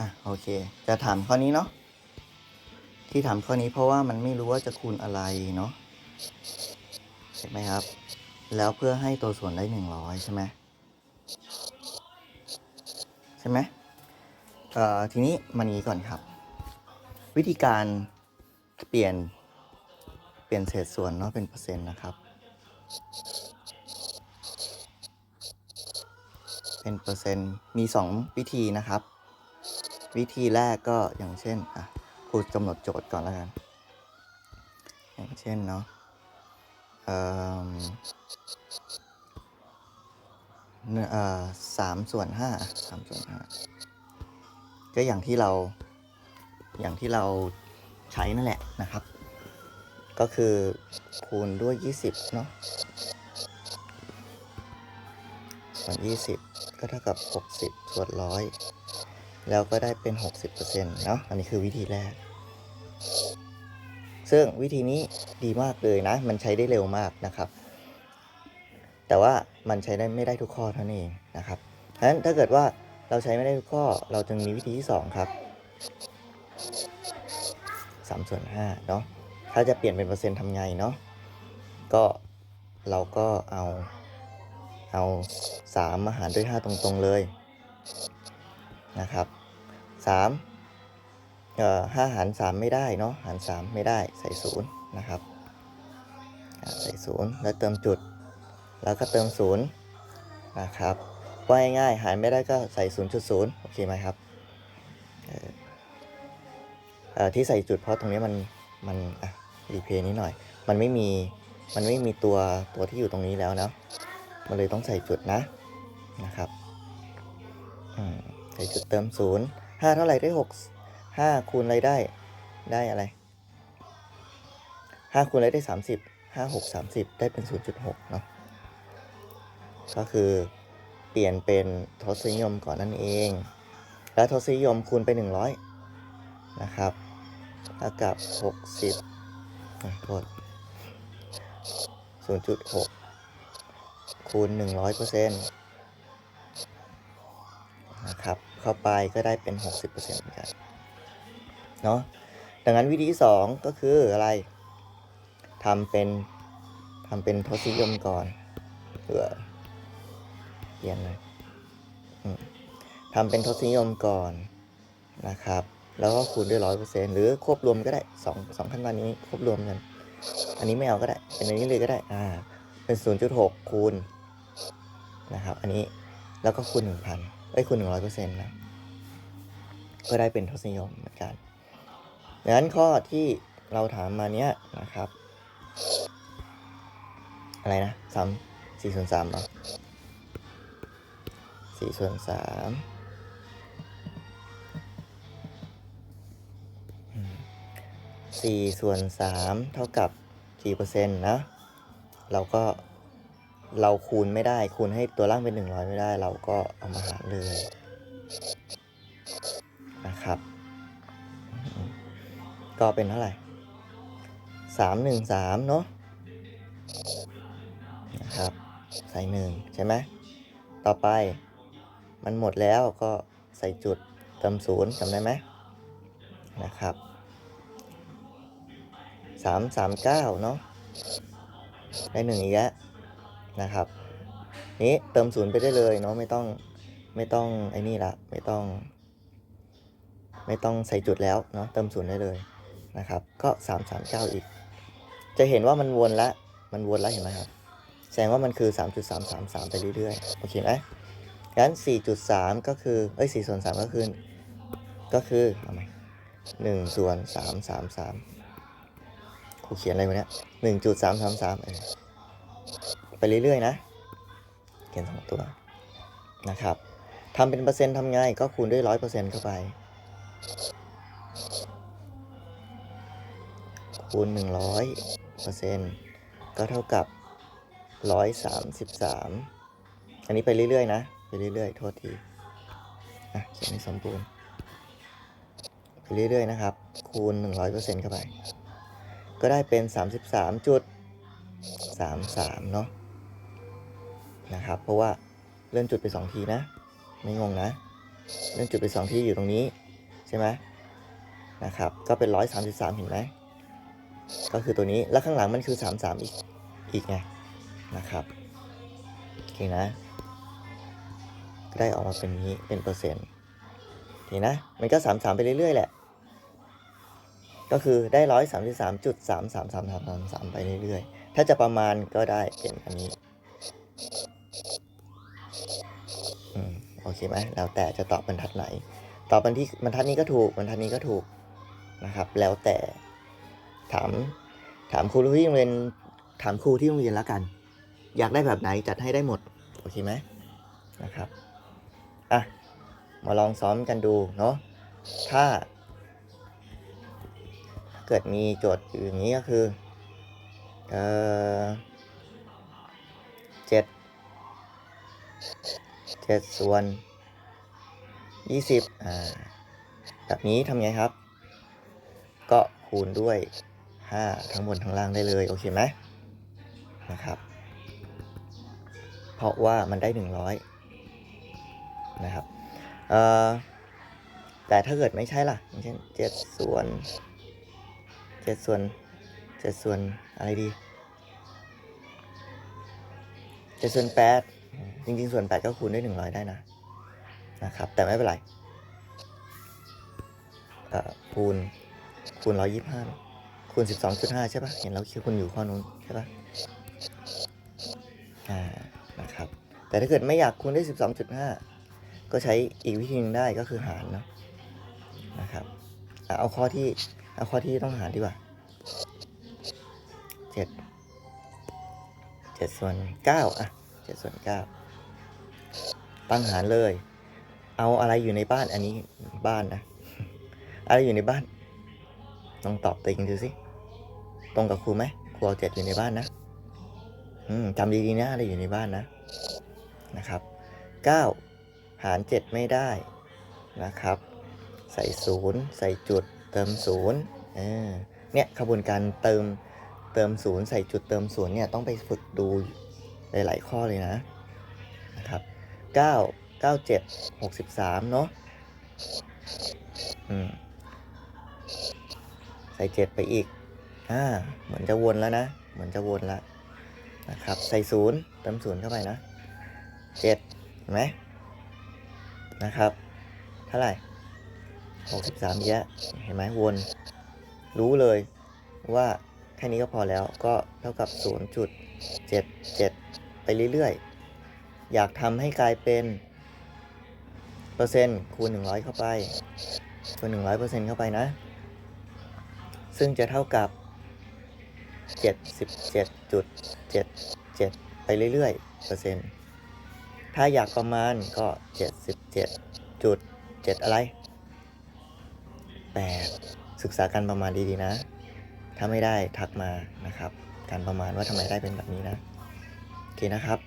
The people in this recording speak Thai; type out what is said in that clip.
อะโอเค จะถามข้อนี้เนาะที่ถามข้อนี้เพราะว่ามันไม่รู้ว่าจะคูณอะไรเนาะใช่ไหมครับ แล้วเพื่อให้ตัวส่วนได้หนึ่งร้อยใช่ไหมใช่ไหมเอ่อทีนี้มันนี้ก่อนครับ วิธีการเปลี่ยนเปลี่ยนเศษส่วนเนาะเป็นเปอร์เซ็นต์นะครับ เป็นเปอร์เซ็นต์มี 2 วิธีนะครับ วิธีแรกก็อย่างเช่นอะครูกำหนดโจทย์ก่อนแล้วกัน อย่างเช่นเนาะเนื้ออสามส่วนห้าสามส่วนห้าก็อย่างที่เราอย่างที่เราใช้นั่นแหละนะครับ ก็คือคูณด้วย 20 เนาะส่วน20 ก็เท่ากับ 60 ส่วนร้อย แล้วก็ได้เป็น 60%เนาะ อันนี้คือวิธีแรก ซึ่งวิธีนี้ดีมากเลยนะ มันใช้ได้เร็วมากนะครับ แต่ว่ามันใช้ได้ไม่ได้ทุกข้อเท่านั้นเองนะครับฉะนั้นถ้าเกิดว่าเราใช้ไม่ได้ทุกข้อ เราจึงมีวิธีที่ 2 ครับ3ส่วน5เนาะ ถ้าจะเปลี่ยนเป็นเปอร์เซ็นต์ทำไงเนาะ ก็เราก็เอาเอา3มาหารด้วย 5 ตรง ๆ เลย นะครับ3เอ่อ5หาร 3 ไม่ได้เนาะหาร 3 ไม่ได้ใส่0นะครับอ่าใส่0แล้วเติมจุด แล้วก็เติม0นะครับว่าง่ายๆหารไม่ได้ก็ใส่ 0.0 โอเคไหมครับที่ใส่จุดเพราะตรงนี้มันมันอะรีเพย์นิดหน่อย มันไม่มีมันไม่มีตัวตัวที่อยู่ตรงนี้แล้วเนาะมันเลยต้องใส่จุดนะนะครับ อืม ใส่จุดเติมศูนย์ห้าเท่าไหร่ได้หกห้าคูณอะไรได้ ได้อะไรห้าคูณอะไรได้สามสิบห้าหกสามสิบได้เป็นศูนย์จุดหกเนาะก็คือเปลี่ยนเป็นทศนิยมก่อนนั่นเอง แล้วทศนิยมคูณไปหนึ่งร้อยนะครับเท่ากับหกสิบโทษศูนย์จุดหกคูณ100%นะ ครับ เข้าไปก็ได้เป็น 60%เหมือนกันเนาะดังนั้นวิธีที่2ก็คืออะไรทำเป็นทำเป็นทศนิยมก่อนเผื่อเปลี่ยนเลยทำเป็นทศนิยมก่อนนะครับ แล้วก็คูณด้วย100%หรือควบรวมก็ได้2 2ขั้นตอนนี้ควบรวมกัน อันนี้ไม่เอาก็ได้ เป็นอันนี้เลยก็ได้ อ่า เป็น0.6คูณนะครับ อันนี้แล้วก็คูณ1,000 เอ้ยคูณ100%นต์นะก็ได้เป็นทศนิยมเหมือนกันดังนั้นข้อที่เราถามมาเนี้ยนะครับ อะไรนะสามสี่ส่วนสามเหรอสี่ส่วนสามสี่ส่วนสามเท่ากับกี่เปอร์เซ็นต์นะ เราก็ เราคูณไม่ได้ คูณให้ตัวล่างเป็นหนึ่งร้อยไม่ได้ เราก็เอามาหารเลย นะครับ ก็เป็นเท่าไหร่สามหนึ่งสามเนาะนะครับ ใส่หนึ่งใช่ไหม ต่อไปมันหมดแล้วก็ใส่จุดเติมศูนย์จำได้ไหมนะครับสามสามเก้าเนาะได้หนึ่งอีกแล้ว นะครับนี้เติมศูนย์ไปได้เลยเนาะไม่ต้องไม่ต้องไอ้นี่ละไม่ต้อง ไม่ต้องใส่จุดแล้วเนาะเติมศูนย์ได้เลยนะครับ ก็สามสามเก้าอีก จะเห็นว่ามันวนละมันวนละเห็นไหมครับ แสดงว่ามันคือสามจุดสามสามสามไปเรื่อยๆโอเคไหมงั้นสี่จุดสามก็คือเอ้ยสี่ส่วนสามก็คือก็คือเอาไหมหนึ่งส่วนสามสามสามครูเขียนอะไรวะเนี่ยหนึ่งจุดสามสามสามเออ เรื่อยๆ นะ เขียนสองตัวนะครับทำเป็นเปอร์เซ็นต์ทำไงก็คูณด้วยร้อยเปอร์เซ็นต์เข้าไป คูณหนึ่งร้อยเปอร์เซ็นต์ก็เท่ากับร้อยสามสิบสามอันนี้ไปเรื่อยๆ นะ ไปเรื่อยๆ โทษทีอะเขียนให้สมบูรณ์ไปเรื่อยๆ นะครับ คูณหนึ่งร้อยเปอร์เซ็นต์เข้าไป ก็ได้เป็นสามสิบสามจุดสามสามเนาะ นะครับ เพราะว่าเลื่อนจุดไปสองทีนะ ไม่งงนะ เลื่อนจุดไปสองทีอยู่ตรงนี้ใช่ไหมนะครับ ก็เป็นร้อยสามสิบสามเห็นไหม ก็คือตัวนี้ แล้วข้างหลังมันคือสามสามอีก อีกไง นะครับ โอเคนะ ได้ออกมาเป็นนี้ เป็นเปอร์เซ็นต์โอเคนะ มันก็สามสามไปเรื่อยๆ แหละ ก็คือได้ร้อยสามสิบสามจุดสามสามสามสามสามไปเรื่อยๆ ถ้าจะประมาณก็ได้เป็นอันนี้ อื มโอเคไหมแล้วแต่จะตอบบรรทัดไหน ตอบบรรที่บรรทัดนี้ก็ถูกบรรทัดนี้ก็ถูกนะครับ แล้วแต่ถามถามครูที่โรงเรียนถามครูที่โรงเรียนแล้วกัน อยากได้แบบไหนจัดให้ได้หมดโอเคไหมนะครับอะมาลองซ้อมกันดูเนาะถ้าเกิดมีโจทย์อยู่อย่างนี้ก็คือเอ่อเจ็ด เจ็ดส่วนยี่สิบอ่าแบบนี้ทำไงครับ ก็คูณด้วยห้าทั้งบนทั้งล่างได้เลย โอเคไหมนะครับ เพราะว่ามันได้หนึ่งร้อยนะครับเอ่อแต่ถ้าเกิดไม่ใช่ล่ะอย่างเช่นเจ็ดส่วนเจ็ดส่วนเจ็ดส่วนอะไรดีเจ็ดส่วนแปด จริงๆ ส่วนแปดก็คูณด้วยหนึ่งร้อยได้นะนะครับ แต่ไม่เป็นไรคูณคูณร้อยยี่ห้าคูณสิบสองจุดห้าใช่ปะเห็นเราคิดคุณอยู่ข้อนู้นใช่ปะอ่านะครับ แต่ถ้าเกิดไม่อยากคูณได้สิบสองจุดห้าก็ใช้อีกวิธีหนึงได้ก็คือหารเนาะนะครับเอาข้อที่เอาข้อที่ต้องหารดีกว่าเจ็ดเจ็ดส่วนเก้าอะเจ็ดส่วนเก้า ตั้งหารเลย เอาอะไรอยู่ในบ้านอันนี้บ้านนะ อะไรอยู่ในบ้านลองตอบตัวเองดูสิ ตรงกับครูไหมครูเอาเจ็ดอยู่ในบ้านนะอืมจำดีๆนะอะไรอยู่ในบ้านนะนะครับเก้าหารเจ็ดไม่ได้นะครับ ใส่ศูนย์ใส่จุดเติมศูนย์เออเนี่ยขบวนการเติมเติมศูนย์ใส่จุดเติมศูนย์เนี่ยต้องไปฝึกดูหลาย ๆ ข้อเลยนะนะครับ เก้าเก้าเจ็ดหกสิบสามเนาะอืมใส่เจ็ดไปอีก อ่า เหมือนจะวนแล้วนะ เหมือนจะวนแล้วนะครับ ใส่ศูนย์เติมศูนย์เข้าไปนะเจ็ดเห็นไหมนะครับ เท่าไหร่หกสิบสามเยอะเห็นไหมวน รู้เลยว่าแค่นี้ก็พอแล้วก็เท่ากับ 0.77 ไปเรื่อยๆ อยากทำให้กลายเป็นเปอร์เซ็นต์คูณ 100 เข้าไปคูณ100เปอร์เซ็นต์เข้าไปนะ ซึ่งจะเท่ากับ 77.77 ไปเรื่อยๆเปอร์เซ็นต์ถ้าอยากประมาณก็ 77.7 อะไร 8 ศึกษาการประมาณดีๆนะ ถ้าไม่ได้ทักมานะครับ การประมาณว่าทำไมได้เป็นแบบนี้นะ โอเคนะครับ